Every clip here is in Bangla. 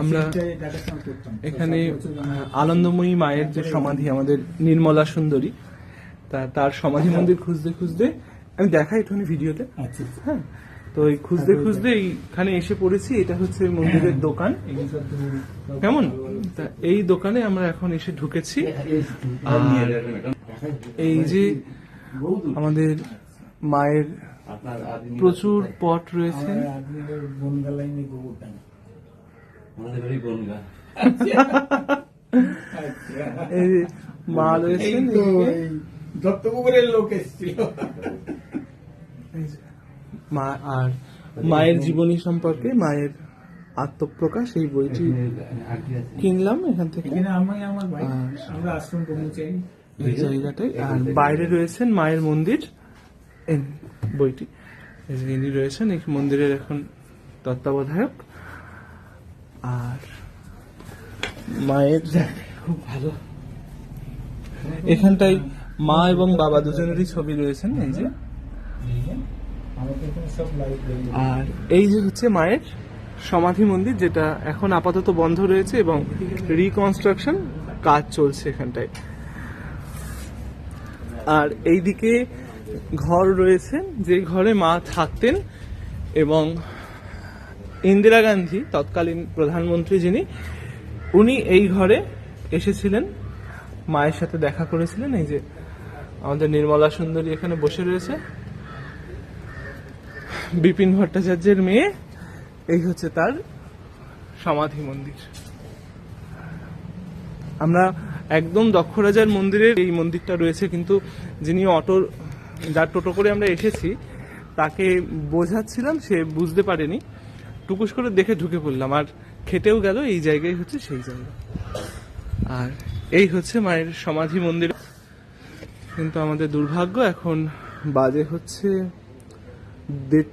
আমরা এখানে আনন্দময়ী মায়ের যে সমাধি আমাদের নির্মলা সুন্দরী তা তার সমাধি মন্দির খুঁজতে খুঁজতে আমি দেখাই একটুখানি ভিডিওতে। আচ্ছা হ্যাঁ তো এই খুঁজতে খুঁজতে এইখানে এসে পড়েছি এটা হচ্ছে মন্দিরের দোকান। কেমন? তা এই দোকানে আমরা এখন এসে ঢুকেছি। আর এই যে আমাদের মায়ের প্রচুর পট রয়েছে। মা রয়েছেন এই তো এদিকে। এই দত্তপুকুরের লোক এসেছিল। মা আর মায়ের জীবনী সম্পর্কে মায়ের আত্মপ্রকাশ এই বইটি কিনলাম এখান থেকে। এই জায়গাটায়। আর বাইরে রয়েছেন মায়ের মন্দির বইটি। ইনি রয়েছেন এই মন্দিরের এখন তত্ত্বাবধায়ক। আর মায়ের খুব ভালো। এখানটায় মা এবং বাবা দুজনেরই ছবি রয়েছেন এই যে? আর এই যে হচ্ছে মায়ের সমাধি মন্দির, যেটা এখন আপাতত বন্ধ রয়েছে এবং রিকনস্ট্রাকশন কাজ চলছে এখানটায়। আর এইদিকে ঘর রয়েছে, যে ঘরে মা থাকতেন এবং ইন্দিরা গান্ধী, তৎকালীন প্রধানমন্ত্রী যিনি, উনি এই ঘরে এসেছিলেন। মায়ের সাথে দেখা করেছিলেন। এই যে আমাদের নির্মলা সুন্দরী এখানে বসে রয়েছে। বিপিন ভট্টাচার্যের মেয়ে, এই হচ্ছে তার সমাধি মন্দির। আমরা একদম দক্ষ রাজার মন্দিরের এই মন্দিরটা রয়েছে, কিন্তু যিনি অটো যার টোটো করে আমরা এসেছি, তাকে বোঝাচ্ছিলাম, সে বুঝতে পারেনি। টুকুস করে দেখে ঢুকে পড়লাম, আর খেটেও গেল, এই জায়গায় হচ্ছে সেই জায়গা। আর এই হচ্ছে মায়ের সমাধি মন্দির। কিন্তু আমাদের দুর্ভাগ্য, এখন বাজে হচ্ছে দেড়,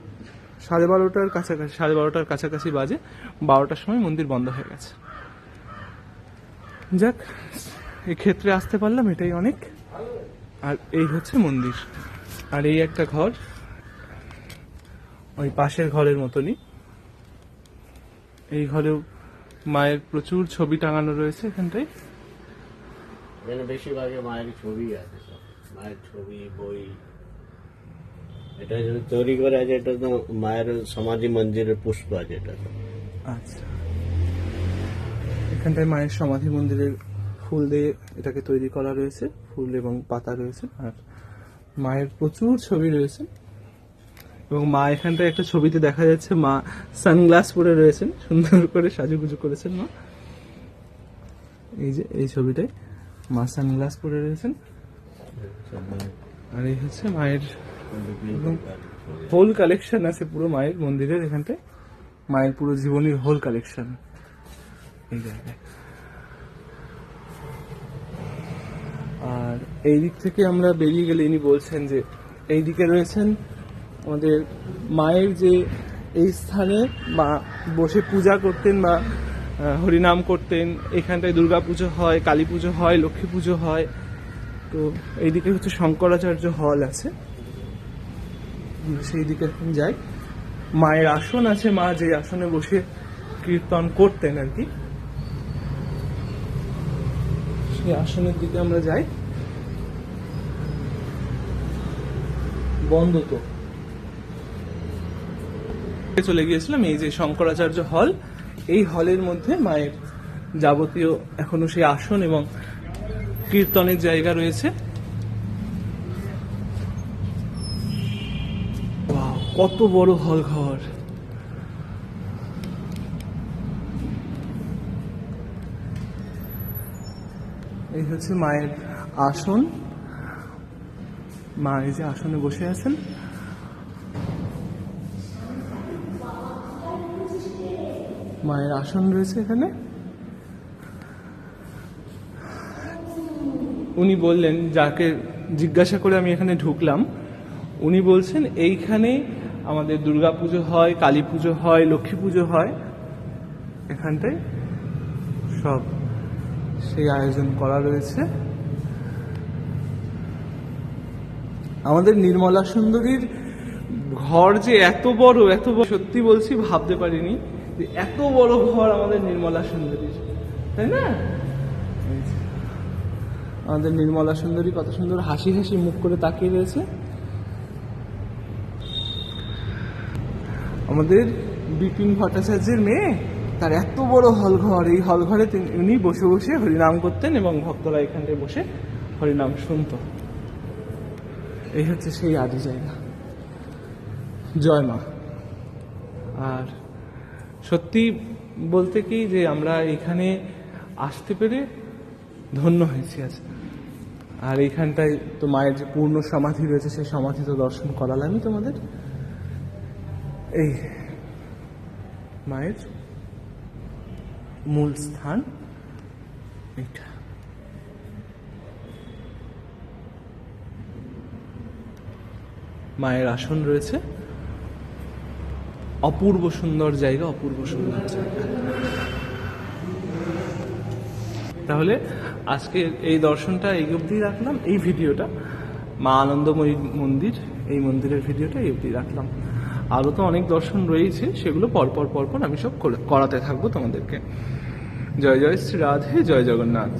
সাড়ে বারোটার কাছাকাছি, সাড়ে বারোটার কাছাকাছি বাজে, বারোটার সময় মন্দির বন্ধ হয়ে গেছে। যাক এই ক্ষেত্রে আসতে পারলাম, এটাই অনেক। আর এই হচ্ছে মন্দির। আর এই একটা ঘর, ওই পাশের ঘরের মতনই। এই ঘরেও মায়ের প্রচুর ছবি টাঙানো রয়েছে এখানটায়। এখানে বেশিরভাগে মায়ের ছবি আছে মায়ের ছবি বই। এটা যেটা তৈরি করে আছে এটা তো মায়ের সমাধি মন্দিরের পুষ্প আছে এটা আচ্ছা। এখানটায় মায়ের সমাধি মন্দিরের ফুল দিয়ে এটাকে তৈরি করা রয়েছে ফুল এবং পাতা রয়েছে। আর মায়ের প্রচুর ছবি রয়েছে। এবং মা এখানটায় একটা ছবিতে দেখা যাচ্ছে, মা সানগ্লাস পরে রয়েছেন, সুন্দর করে সাজুগুজু করেছেন মা। এই যে, এই ছবিটায় মা সানগ্লাস পরে রয়েছেন। আর এই হচ্ছে মায়ের। হোল কালেকশন আছে, পুরো মায়ের মন্দিরের এখানটায়। মায়ের পুরো জীবনীর হোল কালেকশন এই জায়গায়। আর এই দিক থেকে আমরা বেরিয়ে গেলে ইনি বলছেন যে, এই দিকে রয়েছেন আমাদের মায়ের যে এই স্থানে মা বসে পূজা করতেন বা হরিনাম করতেন, এখানটায় দুর্গা পুজো হয় কালী পুজো হয় লক্ষ্মী পুজো হয়, তো এইদিকে হচ্ছে শঙ্করাচার্য হল আছে। সেই দিকে এখন যাই। মায়ের আসন আছে, মা যে আসনে বসে কীর্তন করতেন আর কি। সেই আসনের দিকে আমরা যাই। বন্ধ তো। চলে গিয়েছিলাম, এই যে শঙ্করাচার্য হল, এই হলের মধ্যে মায়ের যাবতীয় এখনও সেই আসন এবং কীর্তনের জায়গা রয়েছে। কত বড় হল ঘর। এই হচ্ছে মায়ের আসন। মা এই যে আসনে বসে আছেন। মায়ের আসন রয়েছে এখানে। উনি বললেন, যাকে জিজ্ঞাসা করে আমি এখানে ঢুকলাম, উনি বলছেন, এইখানে আমাদের দুর্গা পুজো হয়, কালী পুজো হয়, লক্ষ্মী পুজো হয়। এখানটায় সব সেই আয়োজন করা রয়েছে। আমাদের নির্মলা সুন্দরীর ঘর যে এত বড় এত বড়, সত্যি বলছি ভাবতে পারিনি। এত বড় ঘর আমাদের নির্মলা সুন্দরীর, তাই না? আমাদের নির্মলা সুন্দরী কত সুন্দর হাসি হাসি মুখ করে তাকিয়ে রয়েছে। আমাদের বিপিন ভট্টাচার্যের মেয়ে, তার এত বড় হল ঘর, এই হল ঘরে তিনি- উনি বসে বসে হরিনাম করতেন এবং ভক্তরা এখানটায় বসে হরিনাম শুনত। এই হচ্ছে সেই আদি জায়গা। জয় মা। আর সত্যি বলতে কি যে আমরা এখানে আসতে পেরে ধন্য হয়েছি আজ। আর এইখানটায় তো মায়ের যে পূর্ণ সমাধি রয়েছে, সেই সমাধি তো দর্শন করালামই তোমাদের। এই মায়ের মূল স্থান এইটা। মায়ের আসন রয়েছে। অপূর্ব সুন্দর জায়গা, অপূর্ব সুন্দর জায়গা। তাহলে আজকে এই দর্শনটা এই অবধি রাখলাম, এই ভিডিওটা, মা আনন্দময়ী মন্দির, এই মন্দিরের ভিডিওটা এই অবধি রাখলাম। আরও তো অনেক দর্শন রয়েছে, সেগুলো পরপর পরপর আমি সব করাতে থাকব তোমাদেরকে। জয় জয় শ্রী রাধে, জয় জগন্নাথ।